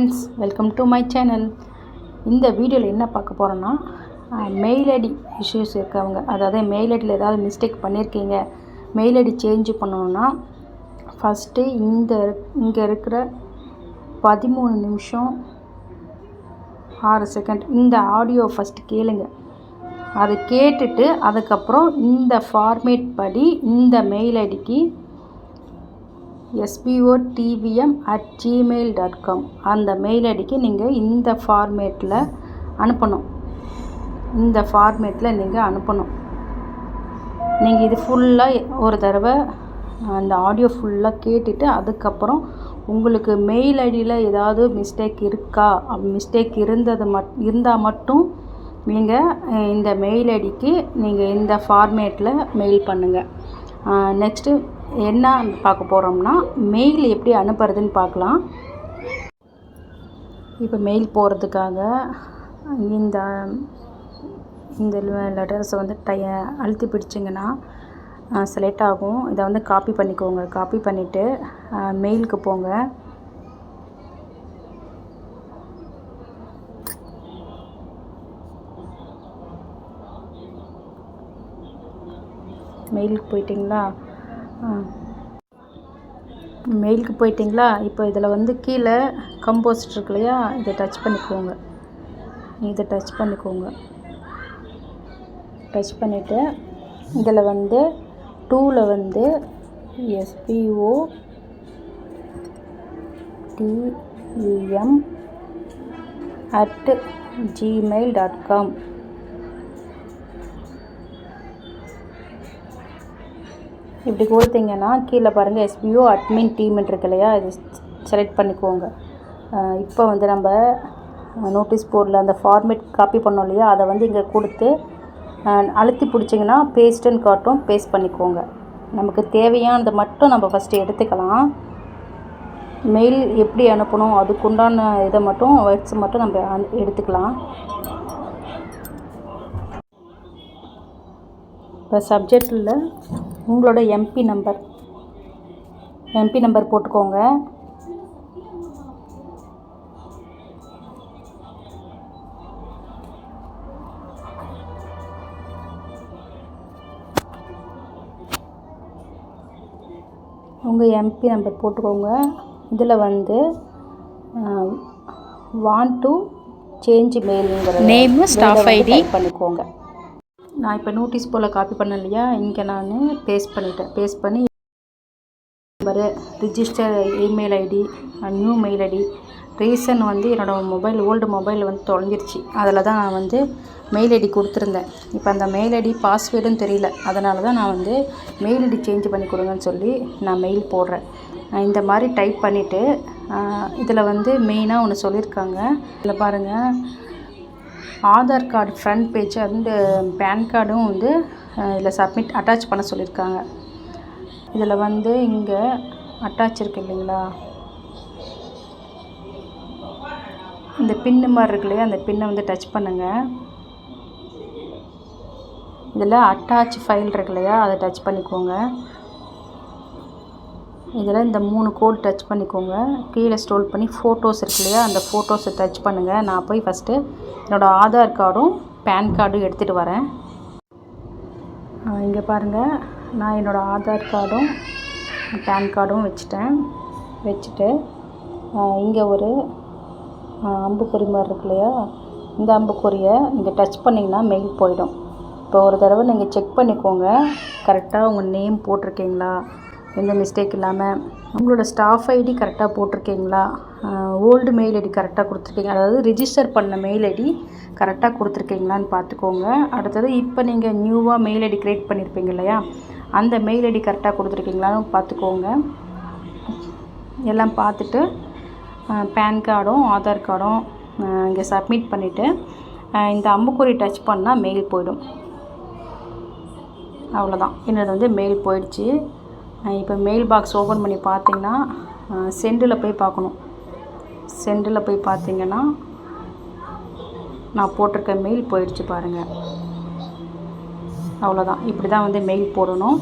Friends welcome to my channel இந்த வீடியோவில் என்ன பார்க்க போகிறோன்னா மெயில் ஐடி இஷ்யூஸ் இருக்கவங்க அதாவது மெயில் ஐடியில் ஏதாவது மிஸ்டேக் பண்ணியிருக்கீங்க மெயில் ஐடி சேஞ்ச் பண்ணணுன்னா ஃபஸ்ட்டு இந்த இங்கே இருக்கிற பதிமூணு நிமிஷம் ஆறு செகண்ட் இந்த ஆடியோ ஃபஸ்ட்டு கேளுங்க. அதை கேட்டுட்டு அதுக்கப்புறம் இந்த ஃபார்மேட் படி இந்த மெயில் ஐடிக்கு SPO TVM at Gmail dot com அந்த மெயில் ஐடிக்கு நீங்கள் இந்த ஃபார்மேட்டில் அனுப்பணும். இந்த ஃபார்மேட்டில் நீங்கள் அனுப்பணும். நீங்கள் இது ஃபுல்லாக ஒரு தடவை அந்த ஆடியோ ஃபுல்லாக கேட்டுட்டு அதுக்கப்புறம் உங்களுக்கு மெயில் ஐடியில் ஏதாவது மிஸ்டேக் இருக்கா? மிஸ்டேக் இருந்தது மட் இருந்தால் மட்டும் நீங்கள் இந்த மெயில் ஐடிக்கு நீங்கள் இந்த ஃபார்மேட்டில் மெயில் பண்ணுங்கள் நெக்ஸ்ட்டு என்ன பார்க்க போகிறோம்னா மெயில் எப்படி அனுப்புறதுன்னு பார்க்கலாம். இப்போ மெயில் போகிறதுக்காக இந்த இந்த லெட்டர்ஸை வந்து டை அழுத்தி பிடிச்சிங்கன்னா செலக்ட் ஆகும். இதை வந்து காப்பி பண்ணிக்கோங்க. காப்பி பண்ணிவிட்டு மெயிலுக்கு போங்க. மெயிலுக்கு போயிட்டிங்களா? மெயிலுக்கு போயிட்டிங்களா? இப்போ இதில் வந்து கீழே கம்போஸ்ட் இருக்கு இல்லையா? இதை டச் பண்ணிக்கோங்க. இதை டச் பண்ணிக்கோங்க. டச் பண்ணிவிட்டு இதில் வந்து டூவில் வந்து SPO DEM at Gmail dot com இப்படி கொடுத்தீங்கன்னா கீழே பாருங்கள் எஸ்பிஓ அட்மின் டீம்னு இருக்கு இல்லையா? இது செலக்ட் பண்ணிக்கோங்க. இப்போ வந்து நம்ம நோட்டீஸ் போர்டில் அந்த ஃபார்மேட் காப்பி பண்ணோம் இல்லையா? அதை வந்து இங்கே கொடுத்து அழுத்தி பிடிச்சிங்கன்னா பேஸ்ட்டுன்னு காட்டும் பேஸ்ட் பண்ணிக்கோங்க. நமக்கு தேவையானதை மட்டும் நம்ம ஃபஸ்ட்டு எடுத்துக்கலாம். மெயில் எப்படி அனுப்பணும் அதுக்குண்டான இதை மட்டும் வேர்ட்ஸ் மட்டும் நம்ம எடுத்துக்கலாம். இப்போ சப்ஜெக்டில் உங்களோட எம்பி நம்பர் எம்பி நம்பர் போட்டுக்கோங்க. உங்கள் எம்பி நம்பர் போட்டுக்கோங்க. இதில் வந்து வாண்ட் டு சேஞ்ச் மெயிலுங்கிற நேம் ஸ்டாஃப் ஐடி பண்ணிக்கோங்க. நான் இப்போ நோட்டீஸ் போல் காப்பி பண்ணேன் இல்லையா? இங்கே நான் பேஸ்ட் பண்ணிட்டேன். பேஸ்ட் பண்ணி number register email ID new mail ID reason வந்து என்னோடய மொபைல் ஓல்டு மொபைல் வந்து தொலைஞ்சிருச்சு. அதில் தான் நான் வந்து மெயில் ஐடி கொடுத்துருந்தேன். இப்போ அந்த மெயில் ஐடி பாஸ்வேர்டும் தெரியல. அதனால தான் நான் வந்து மெயில் ஐடி சேஞ்ச் பண்ணி கொடுங்கன்னு சொல்லி நான் மெயில் போடுறேன். இந்த மாதிரி டைப் பண்ணிவிட்டு இதில் வந்து மெயினாக ஒன்று சொல்லியிருக்காங்க. இதில் பாருங்கள் ஆதார் கார்டு ஃப்ரண்ட் பேஜ் வந்து பேன் கார்டும் வந்து இதில் சப்மிட் அட்டாச் பண்ண சொல்லியிருக்காங்க. இதில் வந்து இங்கே அட்டாச் இருக்கு இல்லைங்களா? இந்த பின்னு மாதிரி இருக்கு இல்லையா? அந்த பின்னை வந்து டச் பண்ணுங்கள் இதில் அட்டாச் ஃபைல் இருக்கு இல்லையா? அதை டச் பண்ணிக்கோங்க. இதில் இந்த மூணு கோடு டச் பண்ணிக்கோங்க. கீழே ஸ்டோல் பண்ணி ஃபோட்டோஸ் இருக்கு இல்லையா அந்த ஃபோட்டோஸை டச் பண்ணுங்கள் நான் போய் ஃபஸ்ட்டு என்னோடய ஆதார் கார்டும் பேன் கார்டும் எடுத்துகிட்டு வரேன். இங்கே பாருங்கள் நான் என்னோடய ஆதார் கார்டும் பேன் கார்டும் வச்சுட்டேன். வச்சுட்டு இங்கே ஒரு அம்புக்குறி மாதிரி இருக்கு இல்லையா இந்த அம்புக்குறியை நீங்கள் டச் பண்ணிங்கன்னா மெயில் போயிடும். இப்போ ஒரு தடவை நீங்கள் செக் பண்ணிக்கோங்க. கரெக்டாக உங்கள் நேம் போட்டிருக்கீங்களா? எந்த மிஸ்டேக் இல்லாமல் உங்களோட ஸ்டாஃப் ஐடி கரெக்டாக போட்டிருக்கீங்களா? ஓல்டு மெயில் ஐடி கரெக்டாக கொடுத்துருக்கீங்க அதாவது ரிஜிஸ்டர் பண்ண மெயில் ஐடி கரெக்டாக கொடுத்துருக்கீங்களான்னு பார்த்துக்கோங்க. அடுத்தது இப்போ நீங்கள் நியூவாக மெயில் ஐடி க்ரியேட் பண்ணியிருப்பீங்க இல்லையா? அந்த மெயில் ஐடி கரெக்டாக கொடுத்துருக்கீங்களான்னு பார்த்துக்கோங்க. எல்லாம் பார்த்துட்டு பேன் கார்டும் ஆதார் கார்டும் இங்கே சப்மிட் பண்ணிவிட்டு இந்த அம்புக்குறி டச் பண்ணால் மெயில் போயிடும். அவ்வளோதான் என்னது வந்து மெயில் போயிடுச்சு. இப்போ மெயில் பாக்ஸ் ஓப்பன் பண்ணி பார்த்தீங்கன்னா சென்டில் போய் பார்க்கணும். சென்டில் போய் பார்த்தீங்கன்னா நான் போட்டிருக்க மெயில் போயிடுச்சு பாருங்கள் அவ்வளோதான் இப்படி தான் வந்து மெயில் போடணும்.